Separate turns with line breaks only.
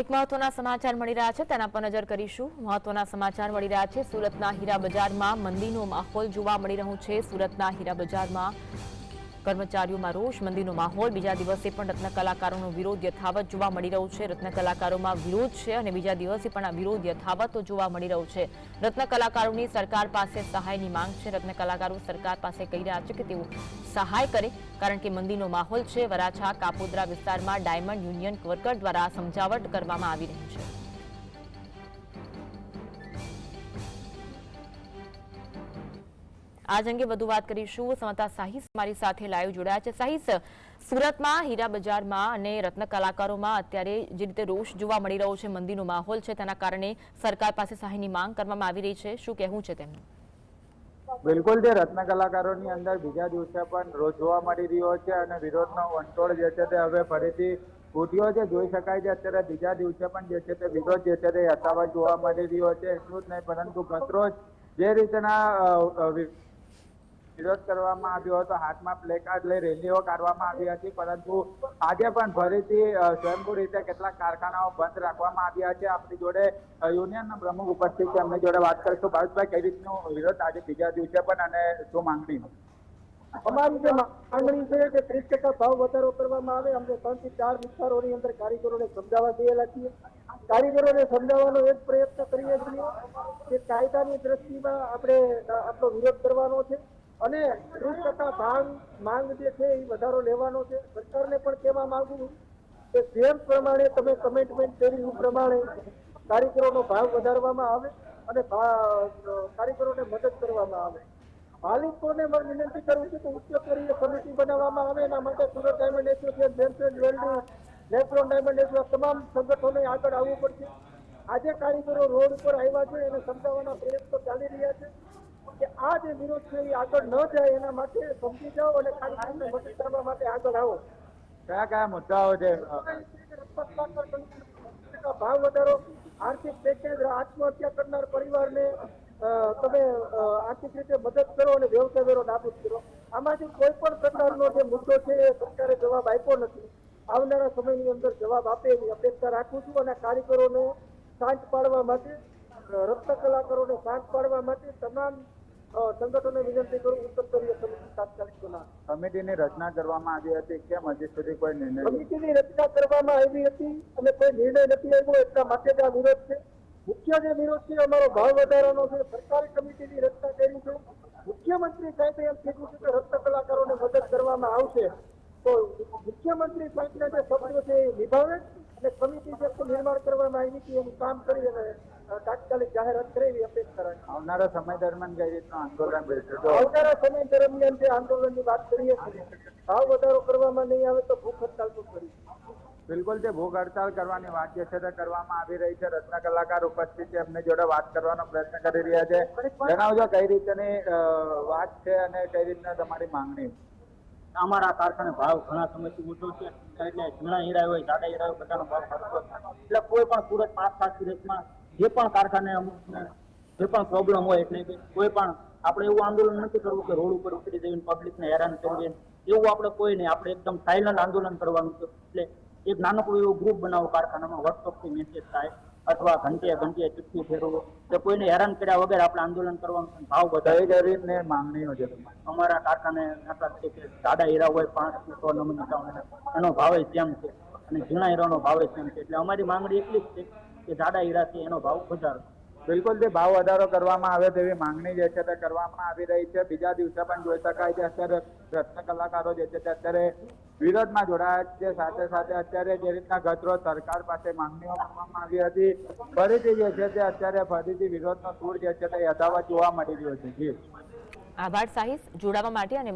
એક મહત્વના સમાચાર મળી રહ્યા છે, તેના પર નજર કરીશું. મહત્વના સમાચાર મળી રહ્યા છે, સુરતના હીરા બજારમાં મંદીનો માહોલ જોવા મળી રહ્યો છે. સુરતના હીરા બજારમાં કર્મચારીઓમાં રોષ, મંદીનો માહોલ, બીજા દિવસે પણ રત્ન કલાકારોનો વિરોધ યથાવત જોવા મળી રહ્યો છે. રત્ન કલાકારોમાં વિરોધ છે અને બીજા દિવસે પણ આ વિરોધ યથાવત જોવા મળી રહ્યો છે. રત્ન કલાકારોની સરકાર પાસે સહાયની માંગ છે. રત્ન કલાકારો સરકાર પાસે કહી રહ્યા છે કે તેઓ સહાય કરે, કારણ કે મંદીનો માહોલ છે. વરાછા, કાપોદ્રા વિસ્તારમાં ડાયમંડ યુનિયન વર્કર દ્વારા સમજાવટ કરવામાં આવી રહી છે. આજ અંગે વધુ વાત કરીશું. સમતા સાહિસ મારી સાથે લાઈવ જોડાયા છે. સાહિસ, સુરતમાં હીરા બજારમાં અને રત્ન કલાકારોમાં અત્યારે જે રીતે રોષ જોવા મળી રહ્યો છે, મંદીનો માહોલ છે, તેના કારણે સરકાર પાસે સહાયની માંગ કરવામાં આવી રહી છે. શું કહેવું છે તેમનું?
બિલકુલ, જે રત્ન કલાકારોની અંદર બીજા દિવસે પણ રોજ જોવા મળી રહ્યો છે અને વિરોધનો વંટોળ જે છે તે હવે ફરીથી ફૂટ્યો છે. જોઈ શકાય છે, અત્યારે બીજા દિવસે પણ જે છે તે વિરોધ જે છે તે યથાવત જોવા મળી રહ્યો છે. એટલું જ નહીં, પરંતુ ગતરોજ જે રીતના વિરોધ કરવામાં આવ્યો હતો. હાથમાં પ્લેકાર્ડ લઈ રેલીઓ કાઢવામાં આવી હતી. પરંતુ આજે પણ ફરીથી સ્વયંભૂ રીતે કેટલાક કારખાનાઓ બંધ રાખવામાં આવ્યા છે. આપણી જોડે યુનિયન પ્રમુખ ઉપસ્થિત છે. એમની જોડે વાત કરીશું. ભારતભાઈ કઈ રીતનો વિરોધ આજે બીજા દિવસે પણ અને શું માંગણી?
અમારી જે માંગણી છે કે ત્રીસ ટકા ભાવ વધારો કરવામાં આવે. અમને ત્રણથી ચાર વિસ્તારોની અંદર કારીગરોને સમજાવવા ગયેલા છીએ. કારીગરોને સમજાવવાનો એક પ્રયત્ન કરીએ છીએ કે કાયદાની દ્રષ્ટિમાં આપણે આપણો વિરોધ કરવાનો છે. અને રૂપ તથા ભાવ માંગ જે છે એ વધારો લેવાનો છે. સરકારને પણ કહેવા માંગુ કે જેમ પ્રમાણે તમે કમિટમેન્ટ કરી એ પ્રમાણે કારીગરોનો ભાવ વધારવામાં આવે અને કારીગરોને મદદ કરવામાં આવે. માલિકોને મારે વિનંતી કરું છું કે ઉચ્ચ સ્તરીય સમિતિ બનાવવામાં આવે. એના માટે Surat diamond association gems and diamond association તમામ સંગઠનોને આગળ આવવું પડશે. આજે કારીગરો રોડ ઉપર આવ્યા છે એને સમજાવવાના પ્રયત્નો ચાલી રહ્યા છે. કે આ જે વિરોધ છે એ આગળ ન જાય એના માટે સમજી જાઓ અને કારીગરોને મદદ કરવા માટે આગળ આવો.
કયા કયા મુદ્દાઓ છે?
ભાવ વધારો આર્થિક પેકેજ આત્મહત્યા કરનાર પરિવારને તમે આર્થિક રીતે મદદ કરો અને વ્યવસાય વેરો નાબૂદ કરો આમાંથી કોઈ પણ પ્રકારનો જે મુદ્દો છે એ સરકારે જવાબ આપ્યો નથી. આવનારા સમયની અંદર જવાબ આપે એવી અપેક્ષા રાખું છું અને કારીગરોને શાંત પાડવા માટે રત્ન કલાકારોને શાંત પાડવા માટે તમામ સંગઠનોને વિનંતી કરું સ્તરીય સમિતિ તાત્કાલિક બનાવે.
સમિતિની રચના કરવામાં આવી હતી કેમ? હજી સુધી કોઈ નિર્ણય?
સમિતિની રચના કરવામાં આવી હતી અને કોઈ નિર્ણય નથી આવ્યો એટલા માટે આ વિરોધ છે. મુખ્ય જે વિરોધ છે અમારો ભાવ વધારાનો છે. સરકારી કમિટીની રચના કરી છે. મુખ્યમંત્રી સાહેબે એમ કીધું છે કે રત્ન કલાકારોને મદદ કરવામાં આવશે. તો મુખ્યમંત્રી સાહેબના જે શબ્દો છે એ નિભાવે? અને સમિતિ જે નિર્માણ કરવામાં આવી હતી એનું કામ કરી અને તાત્કાલિક જાહેરાત કરેલી અપેક્ષા રાખી
આવનારા સમય દરમિયાન કઈ રીતનું આંદોલન
આવનારા સમય દરમિયાન જે આંદોલનની વાત કરીએ છીએ ભાવ વધારો કરવામાં નહીં આવે તો ભૂખ હડતાલ તો કરીશું
બિલકુલ જે ભૂખ હડતાલ કરવાની વાત જે છે તે કરવામાં આવી રહી છે. રત્ન કલાકાર ઉપસ્થિત છે એમની જોડે વાત કરવાનો પ્રયત્ન કરી રહ્યા છે. જણાવજો કઈ રીતની વાત છે અને કઈ રીતના તમારી માંગણી?
અમારા કારખાને ભાવ ઘણા સમયથી ઊંચો છે. એટલે ઘણા હીરા હોય, જાડા હીરા હોય, બધાનો ભાવ ઘટતો એટલે કોઈ પણ સુરત પાંચ આસપાસ સુરતમાં જે પણ કારખાને અમુક, જે પણ પ્રોબ્લેમ હોય એટલે કોઈ પણ, આપણે એવું આંદોલન નથી કરવું કે રોડ ઉપર ઉતરી જઈને પબ્લિકને હેરાન કરવી એવું આપણે કોઈ નહીં. આપણે એકદમ સાયલન્ટ આંદોલન કરવાનું છે. એટલે એક નાનકડું એવું ગ્રુપ બનાવો કારખાનામાં વર્કશોપથી મેસેજ થાય. અથવા ઘંટીએ ઘંટીએ ચિઠ્ઠી ફેરવો કે કોઈને હેરાન કર્યા વગર આપણે આંદોલન કરવાનું. ભાવ
બધા
વધારે
કઈ માંગણીઓ છે
અમારા કારખાને દાખલા કે જાડા હીરા હોય પાંચ સો ચાવડા એનો ભાવ સેમ છે અને ઝીણા હીરાનો ભાવ સેમ છે. એટલે અમારી માંગણી એટલી જ છે કે જાડા હીરા છે એનો ભાવ વધારો.
બિલકુલ જે ભાવ વધારો કરવામાં આવે તેવી માંગણી જે છે તે કરવામાં આવી રહી છે. બીજા દિવસે પણ જોઈ શકાય છે. અત્યારે રત્ન કલાકારો જે છે તે અત્યારે વિરોધમાં જોડાયા છે. સાથે સાથે અત્યારે જે રીતના ગતરો સરકાર પાસે માંગણીઓ કરવામાં આવી હતી, ફરીથી જે છે તે અત્યારે ફરીથી વિરોધનો સૂર જે છે તે યથાવત જોવા મળી રહ્યો છે.
આભાર, સાહિસ. જોડાવા માટે અને